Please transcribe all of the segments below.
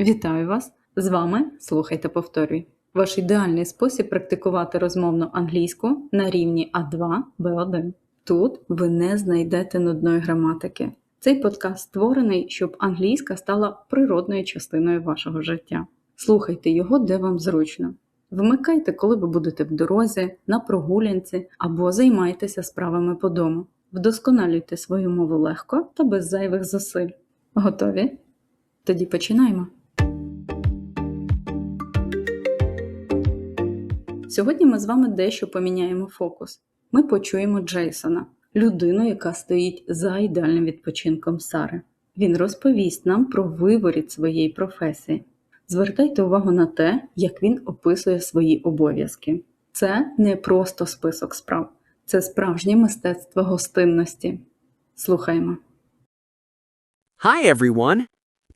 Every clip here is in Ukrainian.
Вітаю вас! З вами Слухайте повторюй. Ваш ідеальний спосіб практикувати розмовну англійську на рівні А2 Б1. Тут ви не знайдете нудної граматики. Цей подкаст створений, щоб англійська стала природною частиною вашого життя. Слухайте його, де вам зручно. Вмикайте, коли ви будете в дорозі, на прогулянці або займайтеся справами по дому. Вдосконалюйте свою мову легко та без зайвих зусиль. Готові? Тоді починаємо. Сьогодні ми з вами дещо поміняємо фокус. Ми почуємо Джейсона, людину, яка стоїть за ідеальним відпочинком Сари. Він розповість нам про виворіт своєї професії. Звертайте увагу на те, як він описує свої обов'язки. Це не просто список справ, це справжнє мистецтво гостинності. Слухаємо. Hi, everyone.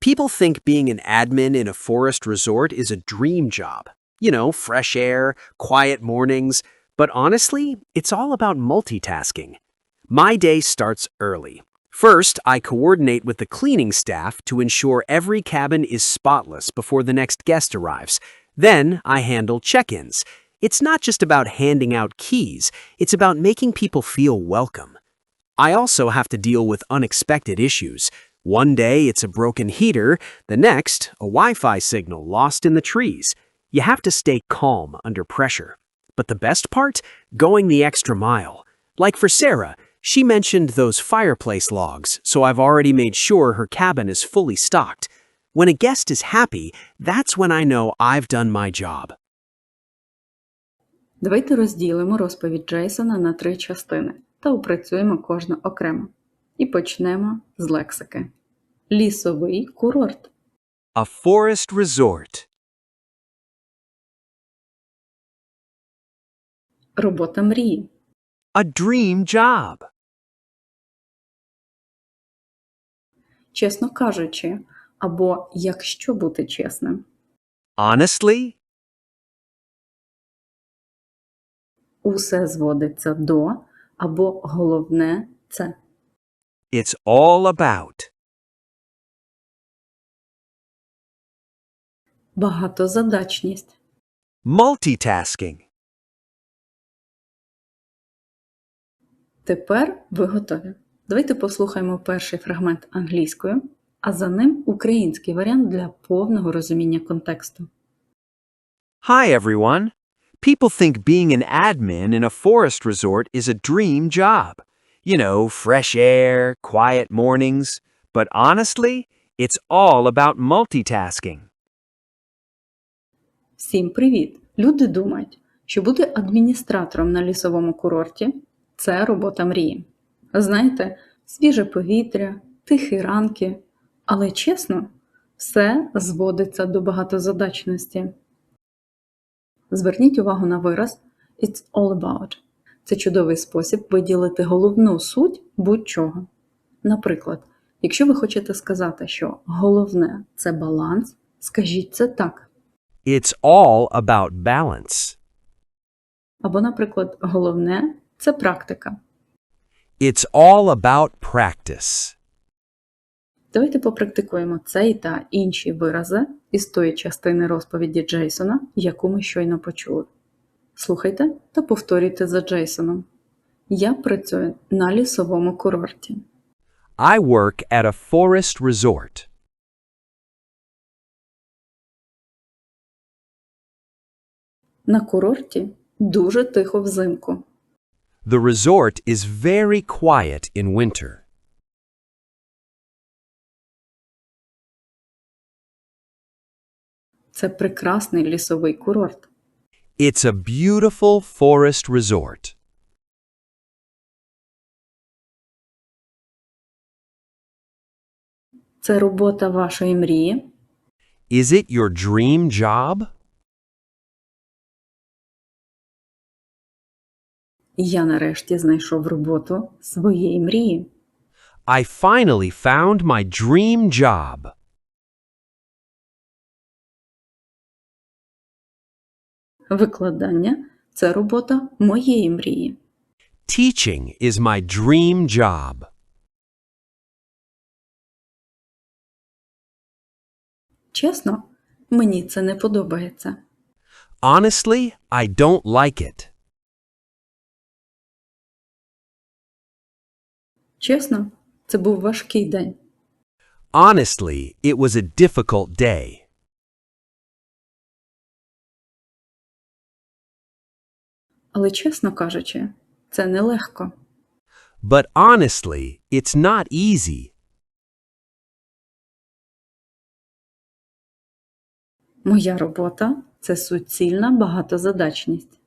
People think being an admin in a forest resort is a dream job. You know, fresh air, quiet mornings. But honestly, it's all about multitasking. My day starts early. First, I coordinate with the cleaning staff to ensure every cabin is spotless before the next guest arrives. Then, I handle check ins. It's not just about handing out keys, it's about making people feel welcome. I also have to deal with unexpected issues. One day it's a broken heater, the next, a Wi Fi signal lost in the trees. You have to stay calm under pressure. But the best part? Going the extra mile. Like for Sarah, she mentioned those fireplace logs, so I've already made sure her cabin is fully stocked. When a guest is happy, that's when I know I've done my job. Давайте розділимо розповідь Джейсона на три частини та опрацюємо кожну окремо. І почнемо з лексики. Лісовий курорт. A forest resort. Робота мрії. A dream job. Чесно кажучи, або якщо бути чесним. Honestly? Усе зводиться до або головне це. It's all about. Багатозадачність. Multitasking. Тепер ви готові. Давайте послухаємо перший фрагмент англійською, а за ним український варіант для повного розуміння контексту. Hi, everyone. People think being an admin in a forest resort is a dream job. You know, fresh air, quiet mornings. But honestly, it's all about multitasking. Всім привіт! Люди думають, що бути адміністратором на лісовому курорті це робота мрії. Знаєте, свіже повітря, тихі ранки. Але чесно, все зводиться до багатозадачності. Зверніть увагу на вираз It's all about. Це чудовий спосіб виділити головну суть будь-чого. Наприклад, якщо ви хочете сказати, що головне це баланс, скажіть це так. It's all about balance. Або, наприклад, головне це практика. It's all about practice. Давайте попрактикуємо цей та інші вирази із тої частини розповіді Джейсона, яку ми щойно почули. Слухайте та повторюйте за Джейсоном. Я працюю на лісовому курорті. I work at a forest resort. На курорті дуже тихо взимку. The resort is very quiet in winter. Це прекрасний лісовий курорт. It's a beautiful forest resort. Це робота вашої мрії. Is it your dream job? Я нарешті знайшов роботу своєї мрії. I finally found my dream job. Викладання це робота моєї мрії. Teaching is my dream job. Чесно, мені це не подобається. Honestly, I don't like it. Чесно, це був важкий день. Honestly, it was a difficult day. Але чесно кажучи, це нелегко. But honestly, it's not easy. Моя робота це суцільна багатозадачність.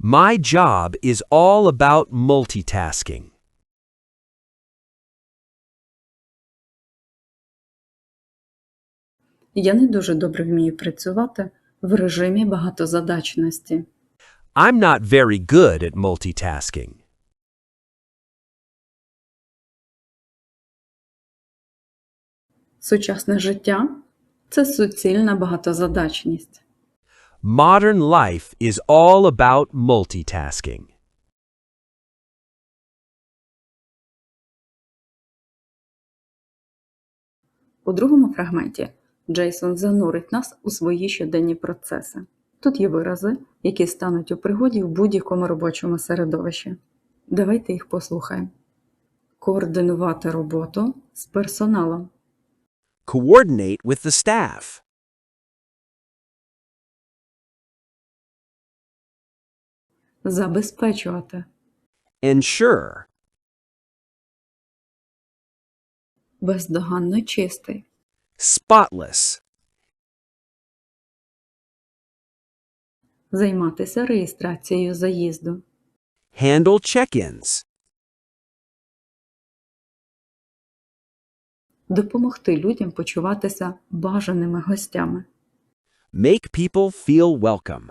My job is all about multitasking. Я не дуже добре вмію працювати в режимі багатозадачності. I'm not very good at multitasking. Сучасне життя це суцільна багатозадачність. Modern life is all about multitasking. У другому фрагменті Джейсон занурить нас у свої щоденні процеси. Тут є вирази, які стануть у пригоді в будь-якому робочому середовищі. Давайте їх послухаємо. Координувати роботу з персоналом. Coordinate with the staff. Забезпечувати. Ensure. Бездоганно чистий. Spotless. Займатися реєстрацією заїзду. Handle check-ins. Допомогти людям почуватися бажаними гостями. Make people feel welcome.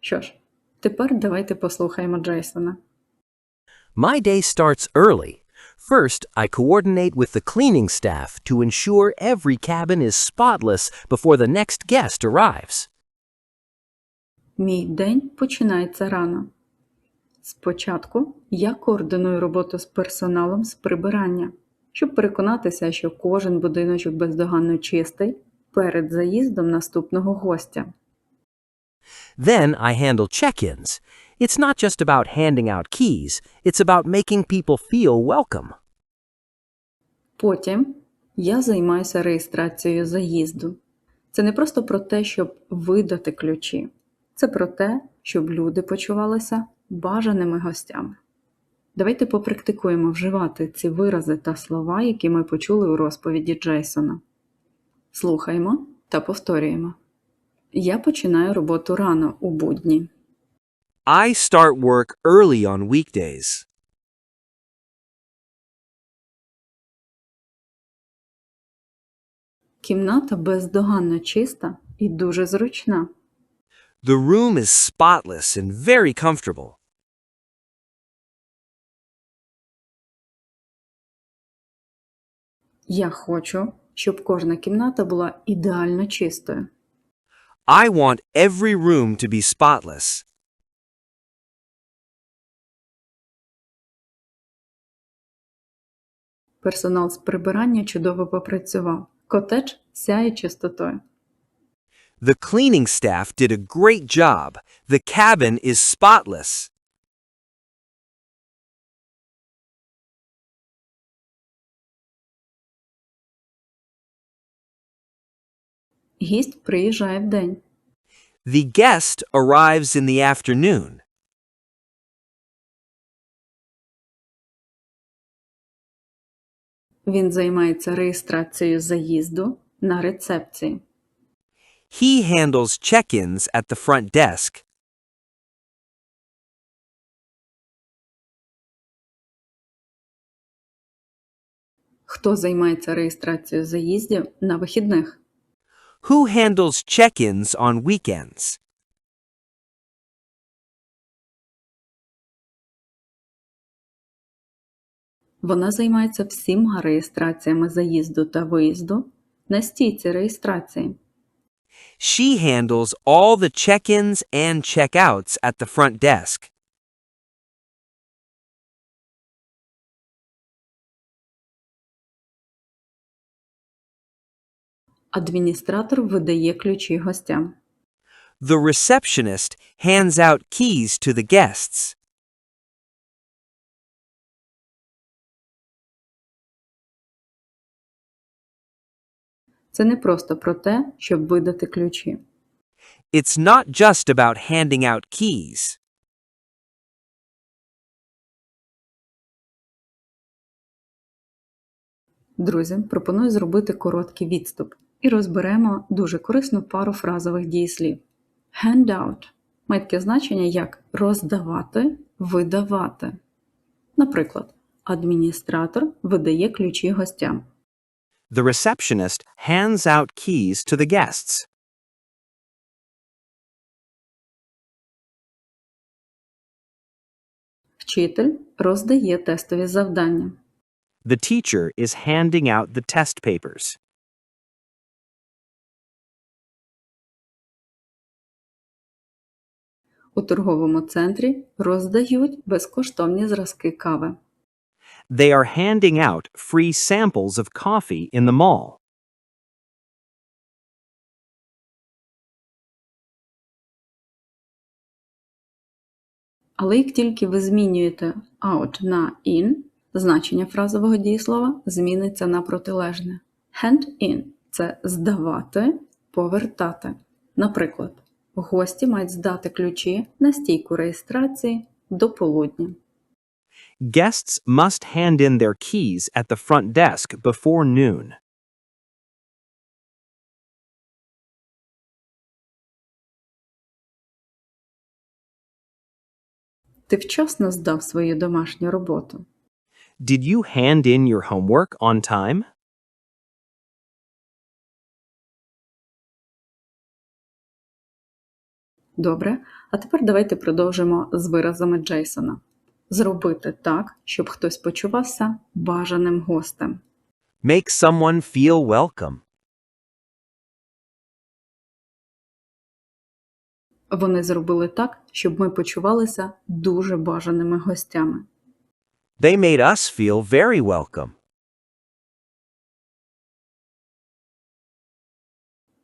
Що ж, тепер давайте послухаємо Джейсона. My day starts early. First, I coordinate with the cleaning staff to ensure every cabin is spotless before the next guest arrives. Мій день починається рано. Спочатку я координую роботу з персоналом з прибирання, щоб переконатися, що кожен будиночок бездоганно чистий перед заїздом наступного гостя. Then I handle check ins. It's not just about handing out keys, it's about making people feel welcome. Потім я займаюся реєстрацією заїзду. Це не просто про те, щоб видати ключі, це про те, щоб люди почувалися бажаними гостями. Давайте попрактикуємо вживати ці вирази та слова, які ми почули у розповіді Джейсона. Слухаємо та повторюємо. Я починаю роботу рано у будні. I start work early on weekdays. Кімната бездоганно чиста і дуже зручна. The room is spotless and very comfortable. Я хочу, щоб кожна кімната була ідеально чистою. I want every room to be spotless. Персонал з прибирання чудово попрацював. Котедж сяє чистотою. The cleaning staff did a great job. The cabin is spotless. Гість приїжджає вдень. The guest arrives in the afternoon. Він займається реєстрацією заїзду на рецепції. He handles check ins at the front desk. Хто займається реєстрацією заїздів на вихідних? Who handles check ins on weekends? Вона займається всіма реєстраціями заїзду та виїзду на стійці реєстрації. She handles all the check-ins and check-outs at the front desk. Адміністратор видає ключі гостям. The receptionist hands out keys to the guests. Це не просто про те, щоб видати ключі. It's not just about handing out keys. Друзі, пропоную зробити короткий відступ і розберемо дуже корисну пару фразових дієслів. Handout має таке значення як роздавати, видавати. Наприклад, адміністратор видає ключі гостям. The receptionist hands out keys to the guests. Вчитель роздає тестові завдання. The teacher is handing out the test papers. У торговому центрі роздають безкоштовні зразки кави. They are handing out free samples of coffee in the mall. Але як тільки ви змінюєте out на in, значення фразового дієслова зміниться на протилежне. Hand in – це здавати, повертати. Наприклад, гості мають здати ключі на стійку реєстрації до полудня. Guests must hand in their keys at the front desk before noon. Ти вчасно здав свою домашню роботу. Did you hand in your homework on time? Добре, а тепер давайте продовжимо з виразами Джейсона. Зробити так, щоб хтось почувався бажаним гостем. Make someone feel welcome. Вони зробили так, щоб ми почувалися дуже бажаними гостями. They made us feel very welcome.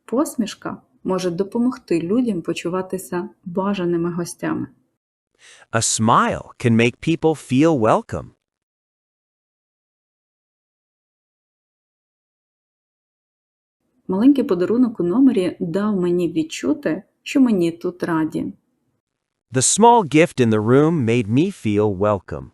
Посмішка може допомогти людям почуватися бажаними гостями. A smile can make people feel welcome. Маленький подарунок у номері дав мені відчути, що мені тут раді. The small gift in the room made me feel welcome.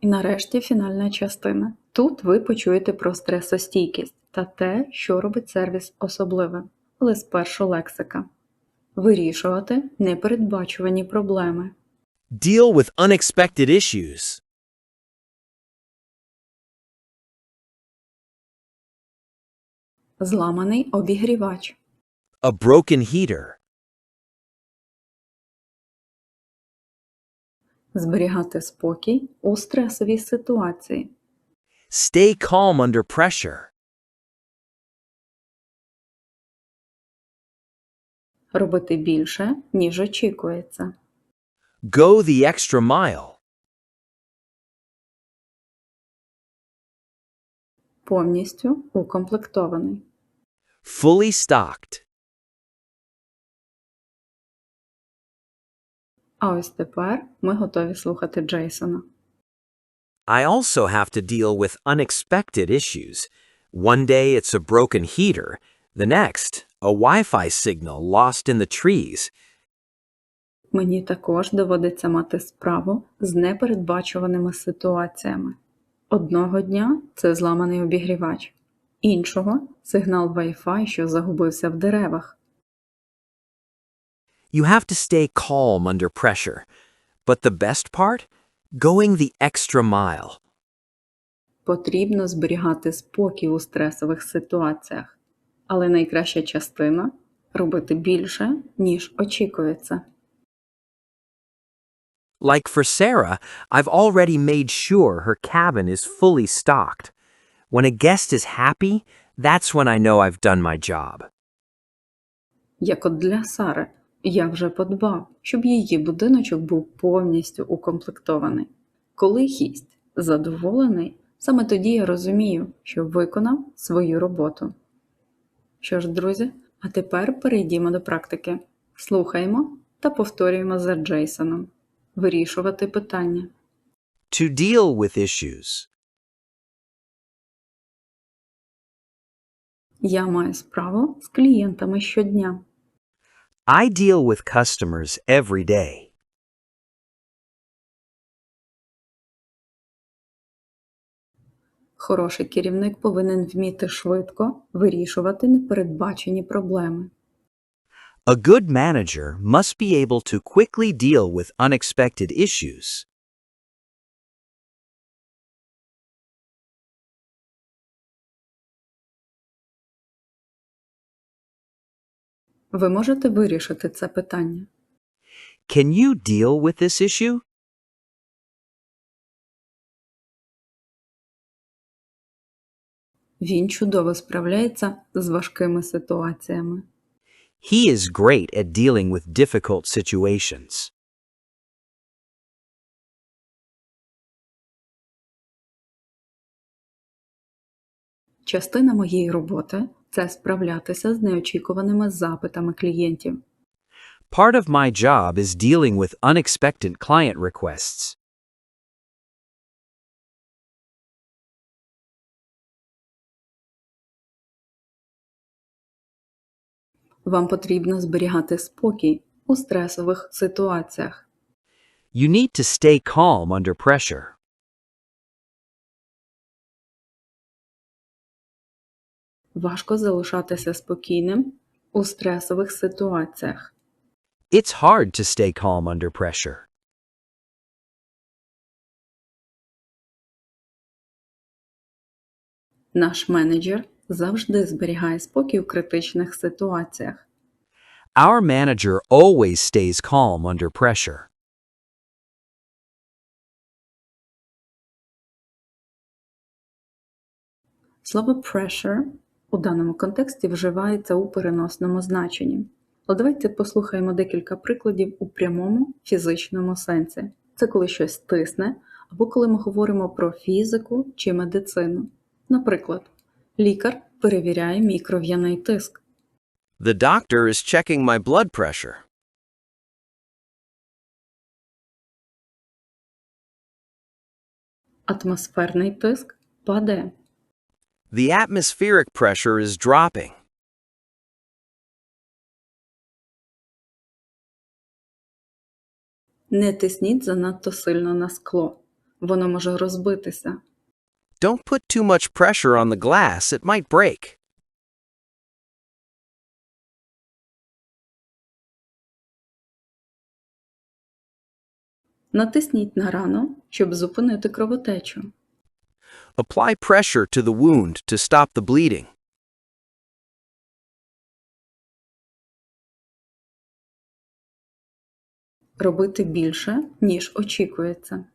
І нарешті фінальна частина. Тут ви почуєте про стресостійкість та те, що робить сервіс особливим, але спершу лексика. Вирішувати непередбачувані проблеми. Deal with unexpected issues. Зламаний обігрівач. A broken heater. Зберігати спокій у стресовій ситуації. Stay calm under pressure. Робити більше, ніж очікується. Go the extra mile. Повністю укомплектований. Fully stocked. А ось тепер ми готові слухати Джейсона. I also have to deal with unexpected issues. One day it's a broken heater, the next, a Wi Fi signal lost in the trees. Мені також доводиться мати справу з непередбачуваними ситуаціями. Одного дня це зламаний обігрівач, іншого сигнал Wi-Fi, що загубився в деревах. You have to stay calm under pressure. But the best part? Going the extra mile. Потрібно зберігати спокій у стресових ситуаціях, але найкраща частина робити більше, ніж очікується. Like for Sarah, I've already made sure her cabin is fully stocked. When a guest is happy, that's when I know I've done my job. Як от для Сари, я вже подбав, щоб її будиночок був повністю укомплектований. Коли гість задоволений, саме тоді я розумію, що виконав свою роботу. Що ж, друзі, а тепер перейдімо до практики. Слухаємо та повторюємо за Джейсоном. Вирішувати питання. To deal with issues. Я маю справу з клієнтами щодня. I deal with customers every day. Хороший керівник повинен вміти швидко вирішувати непередбачені проблеми. A good manager must be able to quickly deal with unexpected issues. Ви можете вирішити це питання. Can you deal with this issue? Він чудово справляється з важкими ситуаціями. He is great at dealing with difficult situations. Частина моєї роботи це справлятися з неочікуваними запитами клієнтів. Part of my job is dealing with unexpected client requests. Вам потрібно зберігати спокій у стресових ситуаціях. You need to stay calm under pressure. Важко залишатися спокійним у стресових ситуаціях. It's hard to stay calm under pressure. Наш менеджер завжди зберігає спокій у критичних ситуаціях. Our manager always stays calm under pressure. Слово pressure у даному контексті вживається у переносному значенні. Але давайте послухаємо декілька прикладів у прямому фізичному сенсі. Це коли щось тисне, або коли ми говоримо про фізику чи медицину. Наприклад, лікар перевіряє мій кров'яний тиск. The doctor is checking my blood pressure. Атмосферний тиск падає. The atmospheric pressure is dropping. Не тисніть занадто сильно на скло. Воно може розбитися. Don't put too much pressure on the glass, it might break. Натисніть на рану, щоб зупинити кровотечу. Apply pressure to the wound to stop the bleeding. Робити більше, ніж очікується.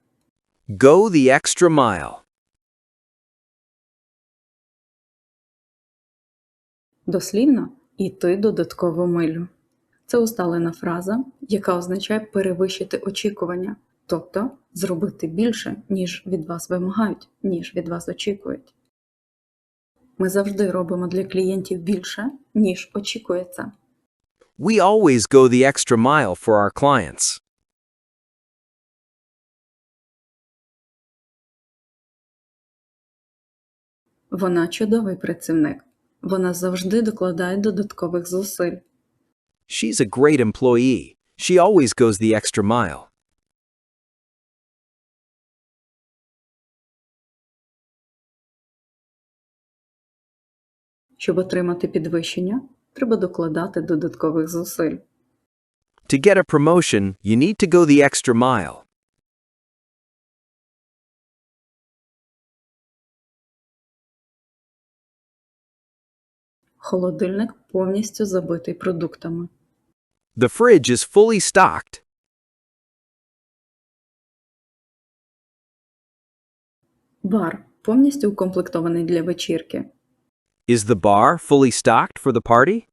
Go the extra mile. Дослівно йти додаткову милю. Це усталена фраза, яка означає перевищити очікування, тобто зробити більше, ніж від вас вимагають, ніж від вас очікують. Ми завжди робимо для клієнтів більше, ніж очікується. We always go the extra mile for our clients. Вона чудовий працівник. Вона завжди докладає додаткових зусиль. She's a great employee. She always goes the extra mile. Щоб отримати підвищення, треба докладати додаткових зусиль. To get a promotion, you need to go the extra mile. Холодильник повністю забитий продуктами. The fridge is fully stocked. Бар повністю укомплектований для вечірки. Is the bar fully stocked for the party?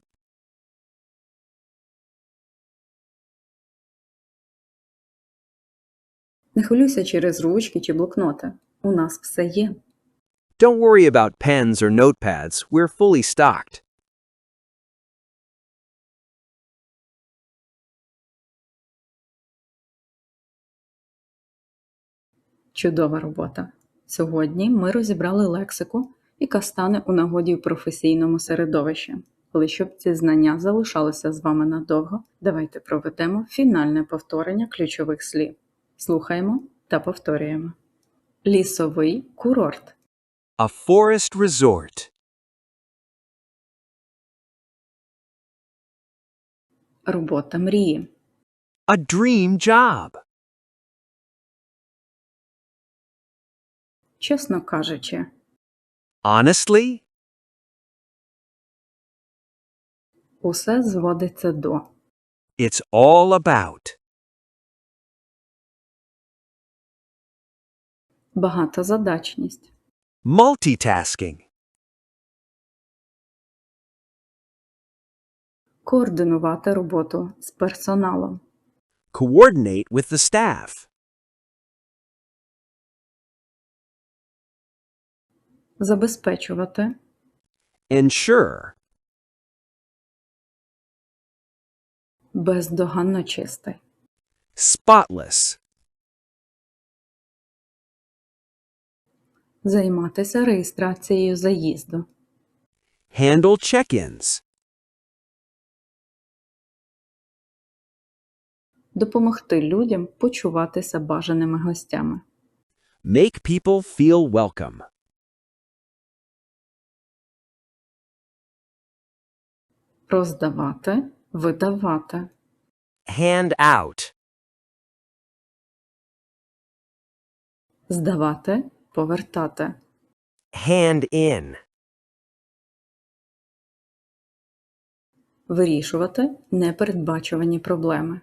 Не хвилюйся через ручки чи блокноти. У нас все є. Don't worry about pens or notepads, we're fully stocked. Чудова робота. Сьогодні ми розібрали лексику, яка стане у нагоді в професійному середовищі. Але щоб ці знання залишалися з вами надовго, давайте проведемо фінальне повторення ключових слів. Слухаємо та повторюємо. Лісовий курорт. A forest resort. Робота мрії. A dream job. Чесно кажучи, Honestly, усе зводиться до it's all about. багатозадачність, Multitasking. координувати роботу з персоналом, Coordinate with the staff. Забезпечувати, Ensure. бездоганно чистий, Spotless. займатися реєстрацією заїзду, Handle check-ins. допомогти людям почуватися бажаними гостями, Make people feel welcome. Роздавати, видавати, Hand out. здавати, повертати, Hand in. вирішувати непередбачувані проблеми,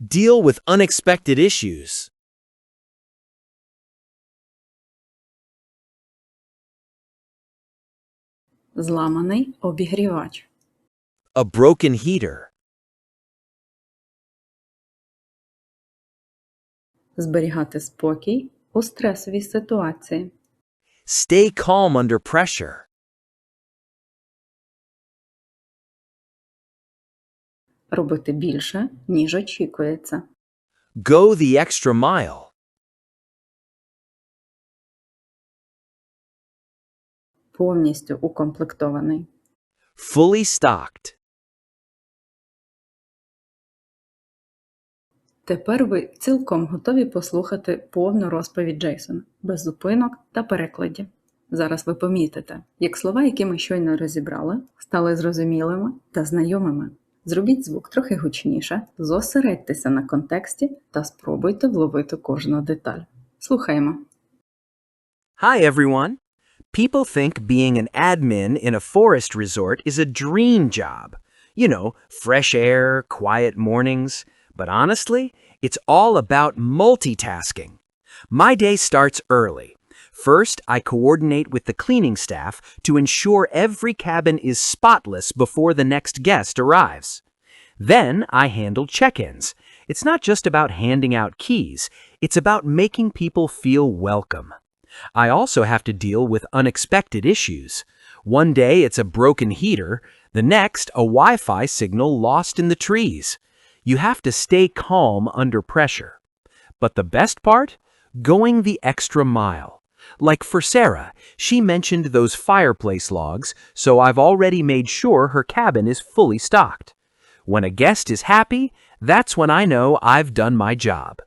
Deal with unexpected issues. зламаний обігрівач, A broken heater. зберігати спокій у стресовій ситуації, Stay calm under pressure. робити більше, ніж очікується, Go the extra mile. повністю укомплектований. Fully stocked. Тепер ви цілком готові послухати повну розповідь Джейсона, без зупинок та перекладів. Зараз ви помітите, як слова, які ми щойно розібрали, стали зрозумілими та знайомими. Зробіть звук трохи гучніше, зосередьтеся на контексті та спробуйте вловити кожну деталь. Слухаємо. Hi, everyone. People think being an admin in a forest resort is a dream job. You know, fresh air, quiet mornings. But honestly, it's all about multitasking. My day starts early. First, I coordinate with the cleaning staff to ensure every cabin is spotless before the next guest arrives. Then I handle check ins. It's not just about handing out keys, it's about making people feel welcome. I also have to deal with unexpected issues. One day it's a broken heater, the next, a Wi Fi signal lost in the trees. You have to stay calm under pressure. But the best part? Going the extra mile. Like for Sarah, she mentioned those fireplace logs, so I've already made sure her cabin is fully stocked. When a guest is happy, that's when I know I've done my job.